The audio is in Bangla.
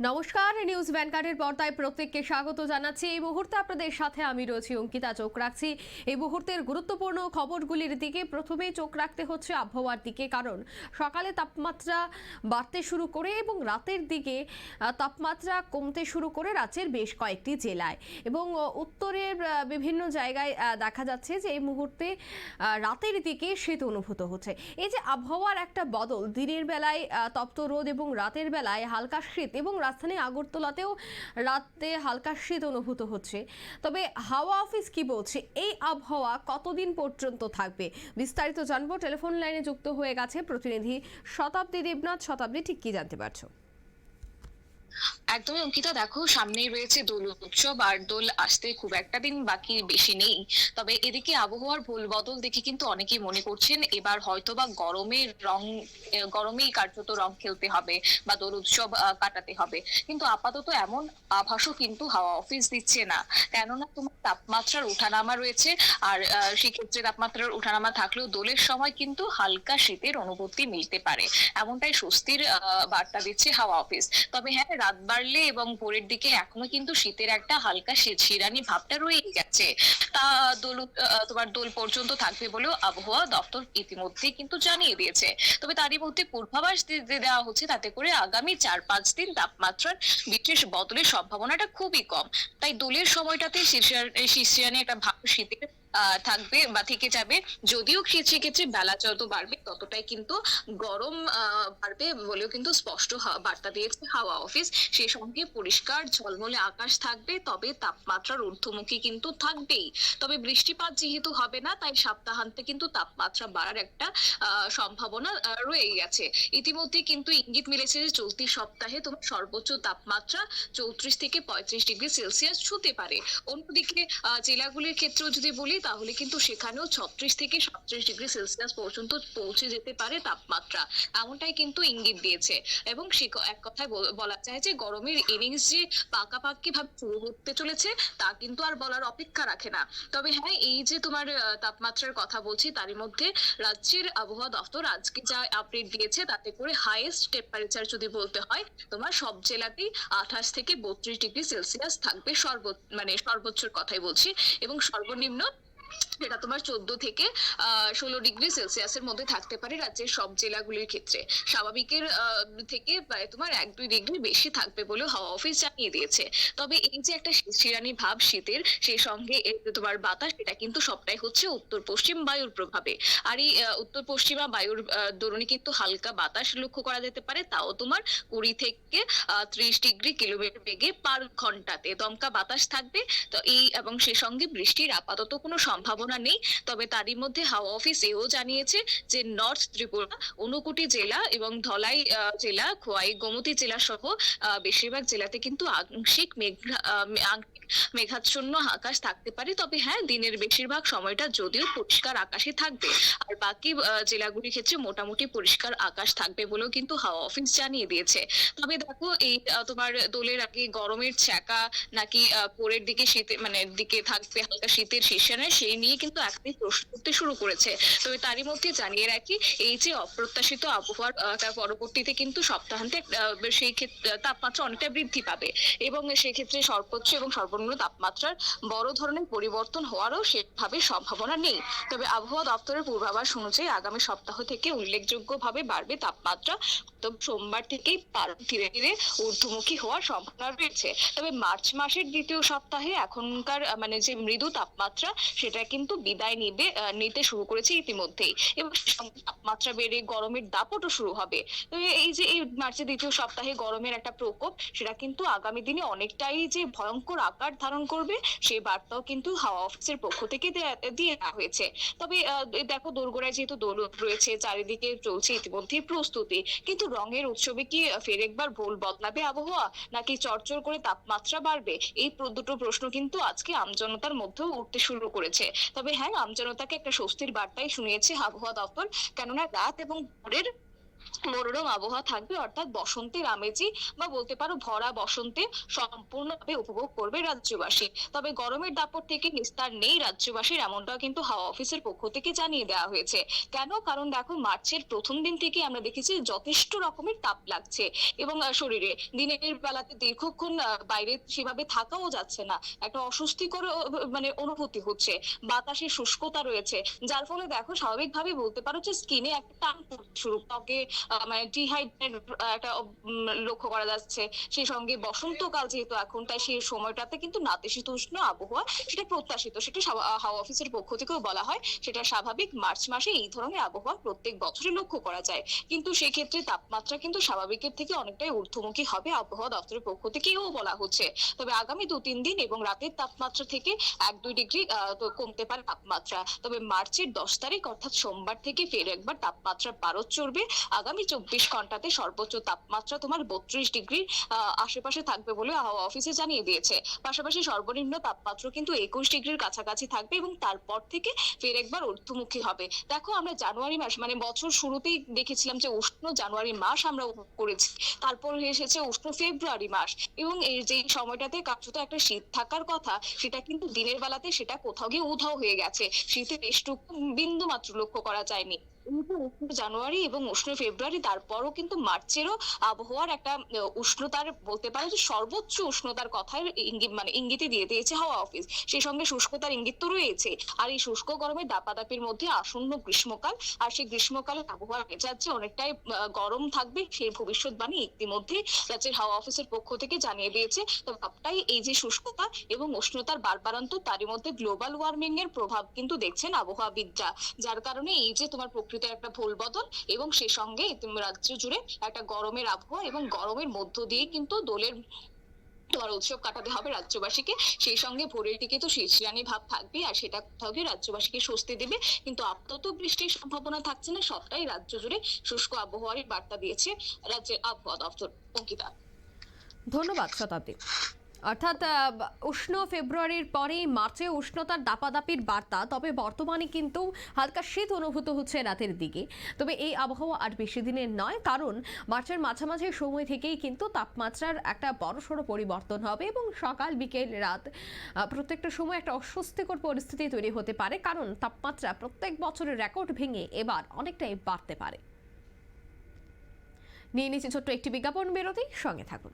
নমস্কার, নিউজ ভ্যানকার্ডের পর্দায় প্রত্যেককে স্বাগত জানাচ্ছি। এই মুহূর্তে আপনাদের সাথে আমি রয়েছি অঙ্কিতা, চোখ রাখছি। এই মুহূর্তের গুরুত্বপূর্ণ খবরগুলির দিকে প্রথমেই চোখ রাখতে হচ্ছে আবহাওয়ার দিকে, কারণ সকালে তাপমাত্রা বাড়তে শুরু করে এবং রাতের দিকে তাপমাত্রা কমতে শুরু করে রাজ্যের বেশ কয়েকটি জেলায়। এবং উত্তরের বিভিন্ন জায়গায় দেখা যাচ্ছে যে এই মুহূর্তে রাতের দিকে শীত অনুভূত হচ্ছে। এই যে আবহাওয়ার একটা বদল, দিনের বেলায় তপ্ত রোদ এবং রাতের বেলায় হালকা শীত এবং রাজধানী আগরতলাতেও রাতে হালকা শীত অনুভূত হচ্ছে। তবে হাওয়া অফিস কি বলছে? এই আবহাওয়া কতদিন পর্যন্ত থাকবে? বিস্তারিত জানব। টেলিফোন লাইনে যুক্ত হয়ে গেছে প্রতিনিধি শতাব্দী দেবনাথ। শতাব্দী ঠিক কি জানতে পারছ? একদমই অঙ্কিতা, দেখো সামনেই রয়েছে দোল উৎসব আর দোল আসতে খুব একটা দিন বাকি বেশি নেই। তবে এদিকে আবহাওয়ার ভুল বদল দেখে কিন্তু অনেকেই মনে করছেন এবার হয়তোবা গরমের রং গরমেই কার্যত রং খেলতে হবে বা দোল উৎসব কাটাতে হবে। কিন্তু আপাতত এমন আভাসও কিন্তু হাওয়া অফিস দিচ্ছে না। কেননা তোমার তাপমাত্রার ওঠানামা রয়েছে আর সেক্ষেত্রে তাপমাত্রার ওঠানামা থাকলেও দোলের সময় কিন্তু হালকা শীতের অনুভূতি মিলতে পারে। এমনটাই স্বস্তির বার্তা দিচ্ছে হাওয়া অফিস। তবে হ্যাঁ রাত বাড়লে এবং ভোরের দিকে এখনও কিন্তু শীতের একটা হালকা শিরানি ভাবটা রয়েই গেছে। তা দোল তোমার দোল পর্যন্ত থাকবে বলেও আবহাওয়া দপ্তর ইতিমধ্যে কিন্তু জানিয়ে দিয়েছে। তবে তারই মধ্যে পূর্বাভাস দেওয়া হচ্ছে তাতে করে আগামী চার পাঁচ দিন তাপমাত্রার বিশেষ বদলের সম্ভাবনাটা খুবই কম। তাই দোলের সময়টাতে শিশিরানি একটা ভাব শীতের থাকবে বা থেকে যাবে। যদিও সেক্ষেত্রে বেলা যত বাড়বে, ততটাই কিন্তু গরম বাড়বে বলেও কিন্তু স্পষ্ট বার্তা দিয়েছে হাওয়া অফিস। সেই সঙ্গে পরিষ্কার ঝলমলে আকাশ থাকবে, তবে তাপমাত্রার ঊর্ধ্বমুখী কিন্তু থাকবেই। তবে বৃষ্টিপাত যেহেতু হবে না, তাই সপ্তাহান্তে কিন্তু তাপমাত্রা বাড়ার একটা সম্ভাবনা রয়ে গেছে ইতিমধ্যে কিন্তু ইঙ্গিত মিলেছে যে চলতি সপ্তাহে তোমার সর্বোচ্চ তাপমাত্রা চৌত্রিশ থেকে পঁয়ত্রিশ ডিগ্রি সেলসিয়াস ছুতে পারে। অন্যদিকে জেলাগুলির ক্ষেত্রেও যদি বলি তাহলে কিন্তু সেখানেও ছত্রিশ থেকে সাতত্রিশ ডিগ্রি সেলসিয়াস পর্যন্ত পৌঁছে যেতে পারে তাপমাত্রা। এমনটাই কিন্তু ইঙ্গিত দিয়েছে। এবং সে এক কথায় বলা যায় যে গরমের ইনিংস যে পাকাপাকি ভাবে শুরু হতে চলেছে, তা কিন্তু আর বলার অপেক্ষা রাখে না। তবে হ্যাঁ এই যে তোমার তাপমাত্রার কথা বলছি, তারই মধ্যে রাজ্যের আবহাওয়া দপ্তর আজকে যা আপডেট দিয়েছে, তাতে করে হাইয়েস্ট টেম্পারেচার যদি বলতে হয়, তোমার সব জেলাতেই আঠাশ থেকে বত্রিশ ডিগ্রি সেলসিয়াস থাকবে সর্ব মানে সর্বোচ্চর কথাই বলছি। এবং সর্বনিম্ন সেটা তোমার চোদ্দ থেকে ষোলো ডিগ্রি সেলসিয়াসের মধ্যে থাকতে পারে রাজ্যের সব জেলাগুলির ক্ষেত্রে। স্বাভাবিকের থেকে প্রায় তোমার এক দুই ডিগ্রি বেশি থাকবে বলেও হাওয়া অফিস জানিয়ে দিয়েছে। তবে এই যে একটা শিরানি ভাব শীতের, সেই সঙ্গে তোমার বাতাস এটা কিন্তু সবটাই হচ্ছে উত্তর পশ্চিম বায়ুর প্রভাবে। আর এই উত্তর পশ্চিমা বায়ুর দরুনে কিন্তু হালকা বাতাস লক্ষ্য করা যেতে পারে, তাও তোমার কুড়ি থেকে ত্রিশ ডিগ্রি কিলোমিটার বেগে পার ঘন্টাতে দমকা বাতাস থাকবে। তো এই, এবং সে সঙ্গে বৃষ্টির আপাতত কোনো সম্ভাবনা নেই। তবে তারই মধ্যে হাওয়া অফিস এও জানিয়েছে যে নর্থ ত্রিপুরা ঊনকোটি জেলা এবং ধলাই জেলা, খোয়াই, গোমতী জেলা সহ বেশিরভাগ জেলাতে কিন্তু আংশিক মেঘ মেঘাচ্ছন্ন আকাশ থাকতে পারে। তবে হ্যাঁ দিনের বেশিরভাগ সময়টা যদিও পরিষ্কার আকাশে থাকবে। আর বাকি জেলাগুলির ক্ষেত্রে মোটামুটি পরিষ্কার আকাশ থাকবে বলেও কিন্তু হাওয়া অফিস জানিয়ে দিয়েছে। তবে দেখো, এই তোমার দোলের আগে গরমের ছ্যাঁকা নাকি পরের দিকে শীতে মানে দিকে থাকবে হালকা শীতের শীর্ষানে সেই নিয়ে কিন্তু এখনই প্রশ্ন করতে শুরু করেছে। তবে তারই মধ্যে জানিয়ে রাখি, এই যে অপ্রত্যাশিত আবহাওয়ার তার পরবর্তীতে কিন্তু সপ্তাহান্তে সেই ক্ষেত্রে তাপমাত্রা অনেকটা বৃদ্ধি পাবে। এবং সেক্ষেত্রে সর্বোচ্চ এবং সর্বনিম্ন তাপমাত্রার বড় ধরনের পরিবর্তন হওয়ারও সেভাবে সম্ভাবনা নেই। তবে আবহাওয়া দপ্তরের পূর্বাভাস অনুযায়ী আগামী সপ্তাহ থেকে উল্লেখযোগ্যভাবে বাড়বে তাপমাত্রা। সোমবার থেকেই ধীরে ধীরে ঊর্ধ্বমুখী হওয়ার সম্ভাবনা রয়েছে। তবে মার্চ মাসের দ্বিতীয় সপ্তাহে এখনকার মানে যে মৃদু তাপমাত্রা, সেটা কিন্তু বিদায় নিবে নিতে শুরু করেছে ইতিমধ্যেই। এবং তাপমাত্রা বেড়ে গরমের দাপটও শুরু হবে। এই যে এই মার্চের দ্বিতীয় সপ্তাহে গরমের একটা প্রকোপ, সেটা কিন্তু আগামী দিনে অনেকটাই যে ভয়ঙ্কর আকার ধারণ করবে সেই বার্তাও কিন্তু হাওয়া অফিসের পক্ষ থেকে দিয়ে দেওয়া হয়েছে। তবে দেখো দোরগোড়ায় যেহেতু দোল রয়েছে, চারিদিকে চলছে ইতিমধ্যেই প্রস্তুতি। কিন্তু রঙের উৎসবে কি ফের একবার ভোল বদলাবে আবহাওয়া, নাকি চরচর করে তাপমাত্রা বাড়বে? এই দুটো প্রশ্ন কিন্তু আজকে আমজনতার মধ্যেও উঠতে শুরু করেছে। তবে হ্যাঁ আমজনতাকে একটা স্বস্তির বার্তাই শুনিয়েছে আবহাওয়া দপ্তর। কেননা রাত এবং ভোরের মনোরম আবহাওয়া থাকবে, অর্থাৎ বসন্তের আমেজি বা বলতে পারো ভরা বসন্তে সম্পূর্ণভাবে উপভোগ করবে রাজ্যবাসী। তবে গরমের দাপট থেকে নিস্তার নেই রাজ্যবাসীর, এমনটাও কিন্তু হাওয়া অফিসের পক্ষ থেকে জানিয়ে দেওয়া হয়েছে। কেন? কারণ দেখো, মার্চের প্রথম দিন থেকে আমরা দেখেছি যথেষ্ট রকমের তাপ লাগছে এবং শরীরে দিনের বেলাতে দীর্ঘক্ষণ বাইরে সেভাবে থাকাও যাচ্ছে না। একটা অস্বস্তিকর মানে অনুভূতি হচ্ছে। বাতাসে শুষ্কতা রয়েছে। যার ফলে দেখো, স্বাভাবিকভাবে বলতে পারো যে স্কিনে একটা টান শুরু। ত্বকে মানে ডিহাইড্রেট একটা লক্ষ্য করা যাচ্ছে। সেই সঙ্গে বসন্তকাল যেহেতু এখন, তাই সেই সময়টাতে কিন্তু নাতিশীতোষ্ণ আবহাওয়া সেটা প্রত্যাশিত। সেটা হাওয়া অফিসের পক্ষ থেকেও বলা হয়। সেটা স্বাভাবিক মার্চ মাসে এই ধরনের আবহাওয়া প্রত্যেক বছরই লক্ষ্য করা যায়। কিন্তু সেক্ষেত্রে তাপমাত্রা কিন্তু স্বাভাবিকের থেকে অনেকটাই ঊর্ধ্বমুখী হবে আবহাওয়া দপ্তরের পক্ষ থেকেও বলা হচ্ছে। তবে আগামী দু তিন দিন এবং রাতের তাপমাত্রা থেকে এক দুই ডিগ্রি কমতে পারে তাপমাত্রা। তবে মার্চের দশ তারিখ, অর্থাৎ সোমবার থেকে ফের একবার তাপমাত্রা পারদ চড়বে। আগামী চব্বিশ ঘন্টাতে সর্বোচ্চ তাপমাত্রা তোমার বত্রিশ ডিগ্রি আশেপাশে থাকবে বলে হাওয়া অফিসে জানিয়ে দিয়েছে। পাশাপাশি সর্বনিম্ন তাপমাত্রা কিন্তু একুশ ডিগ্রির কাছাকাছি থাকবে এবং তারপর থেকে ফের একবার ঊর্ধ্বমুখী হবে। দেখো, আমরা জানুয়ারি মাস মানে বছর শুরুতেই দেখেছিলাম যে উষ্ণ জানুয়ারি মাস আমরা করেছি। তারপর এসেছে উষ্ণ ফেব্রুয়ারি মাস এবং এই যে সময়টাতে কার্যত একটা শীত থাকার কথা, সেটা কিন্তু দিনের বেলাতে সেটা কোথাও গিয়ে উধাও হয়ে গেছে। শীতের বেশটুকু বিন্দু মাত্র লক্ষ্য করা যায়নি। জানুয়ারি এবং উষ্ণ ফেব্রুয়ারি, তারপরও কিন্তু মার্চেরও আবহাওয়ার একটা উষ্ণতার বলতে পারো যে সর্বোচ্চ উষ্ণতার কথাই ইঙ্গিত মানে ইঙ্গিতে দিয়ে দিয়েছে হাওয়া অফিস। সেই সঙ্গে শুষ্কতার ইঙ্গিত তো রয়েছে। আর এই শুষ্ক গরমের দাপাদাপির মধ্যে আসন্ন গ্রীষ্মকাল, আর সেই গ্রীষ্মকালের আবহাওয়া মেজাজে অনেকটাই গরম থাকবে, সেই ভবিষ্যৎবাণী ইতিমধ্যে রাজ্যের হাওয়া অফিসের পক্ষ থেকে জানিয়ে দিয়েছে। তো সবটাই এই যে শুষ্কতা এবং উষ্ণতার বারবারান্ত, তারই মধ্যে গ্লোবাল ওয়ার্মিং এর প্রভাব কিন্তু দেখছেন আবহাওয়াবিদরা। যার কারণে এই যে তোমার প্রকৃতির একটা ভুল বদল এবং সে সঙ্গে রাজ্য জুড়ে একটা গরমের আবহাওয়া এবং গরমের মধ্য দিয়ে কিন্তু দোলের তোমার উৎসব কাটাতে হবে রাজ্যবাসীকে। সেই সঙ্গে ভোরের দিকে তো শীতশিরানি ভাব থাকবে আর সেটা কোথাও গিয়ে রাজ্যবাসীকে স্বস্তি দেবে। কিন্তু আপাতত বৃষ্টির সম্ভাবনা থাকছে না, সবটাই রাজ্য জুড়ে শুষ্ক আবহাওয়ারই বার্তা দিয়েছে রাজ্যের আবহাওয়া দপ্তর। অঙ্কিতা। ধন্যবাদ শতাব্দী। অর্থাৎ উষ্ণ ফেব্রুয়ারির পরে মার্চে উষ্ণতার দাপাদাপির বার্তা, তবে বর্তমানে কিন্তু হালকা শীত অনুভূত হচ্ছে রাতের দিকে। তবে এই আবহাওয়া আর বেশি দিনের নয়, কারণ মার্চের মাঝামাঝি সময় থেকেই কিন্তু তাপমাত্রার একটা বড়সড় পরিবর্তন হবে এবং সকাল, বিকেল, রাত প্রত্যেকটা সময় একটা অস্বস্তিকর পরিস্থিতি তৈরি হতে পারে, কারণ তাপমাত্রা প্রত্যেক বছরের রেকর্ড ভেঙে এবার অনেকটাই বাড়তে পারে। নিয়ে নিচ্ছি ছোট্ট একটি বিজ্ঞাপন বিরতি, সঙ্গে থাকুন।